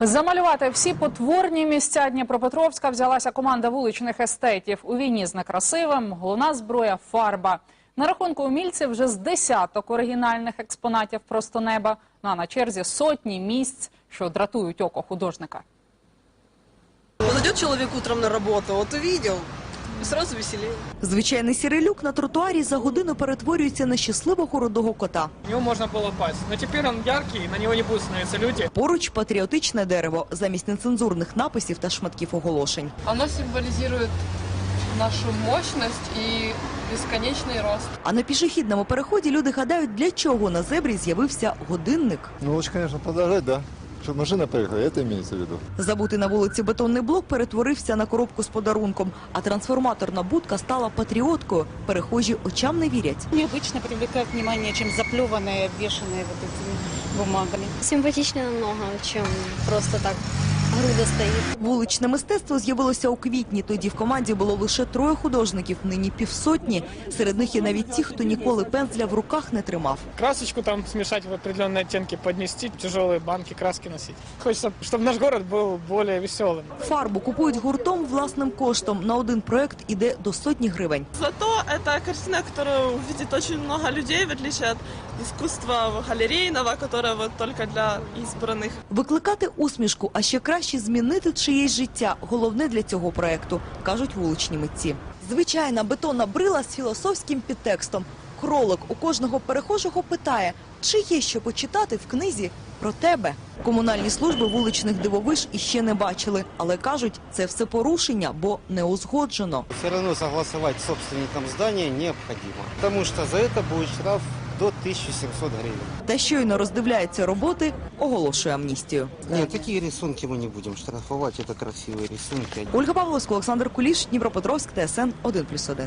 Замалювати всі потворні місця Дніпропетровська взялася команда вуличних естетів. У війні з некрасивим головна зброя фарба. На рахунку умільців вже з десяток оригінальних експонатів просто неба. Ну, а на черзі сотні місць, що дратують око художника. Вот чоловік утром на роботу, от увидел, и сразу веселее. Звичайний сірелюк на тротуарі за годину перетворюється на щасливого рудого кота. В него можно было пасть. Но теперь он яркий, на него не будут становиться люди. Поруч патріотичне дерево замість нецензурних написів та шматків оголошень. Оно символизирует нашу мощность и бесконечный рост. А на пішохідному переході люди гадають, для чого на зебрі з'явився годинник. Ну, лучше, конечно, подождать, да. Чтобы машина поехала, это имеется в виду. Забутий на вулиці бетонний блок перетворився на коробку з подарунком, а трансформаторна будка стала патріоткою. Перехожі очам не вірять. необычно привлекает внимание, чем заплеванные, обвешанные вот этими бумагами. Симпатичнее намного, чем просто так грудо стоит. Вуличне мистецтво з'явилося у квітні. Тоді в команді було лише троє художників, нині півсотні. Серед них є навіть ті, хто ніколи пензля в руках не тримав. Красочку там смешать в определенные оттенки, поднести, тяжелые банки краски носить. Хочется, чтобы наш город был более веселым. Фарбу купують гуртом власним коштом. На один проект іде до сотні гривень. Зато это картина, которую увидит очень много людей, в отличие от искусства галерейного, которое вот только для избранных. Викликати усмішку, а ще краще змінити чиєсь життя. Головне для цього проекту, кажуть вуличні митці. Звичайна бетонна брила з філософським підтекстом. Кролик у кожного перехожого питає, чи є що почитати в книзі про тебе. Комунальні служби вуличних дивовиж іще не бачили, але кажуть, це все порушення, бо не узгоджено. Все равно согласовать с собственником здания необходимо, потому что за это будет штраф до 1700 гривен. Та щойно роздивляється роботи, оголошує амністію. Нет, такие рисунки мы не будем штрафовать, это красивые рисунки. Ольга Павловська, Олександр Куліш, Дніпропетровськ, ТСН 1+,1.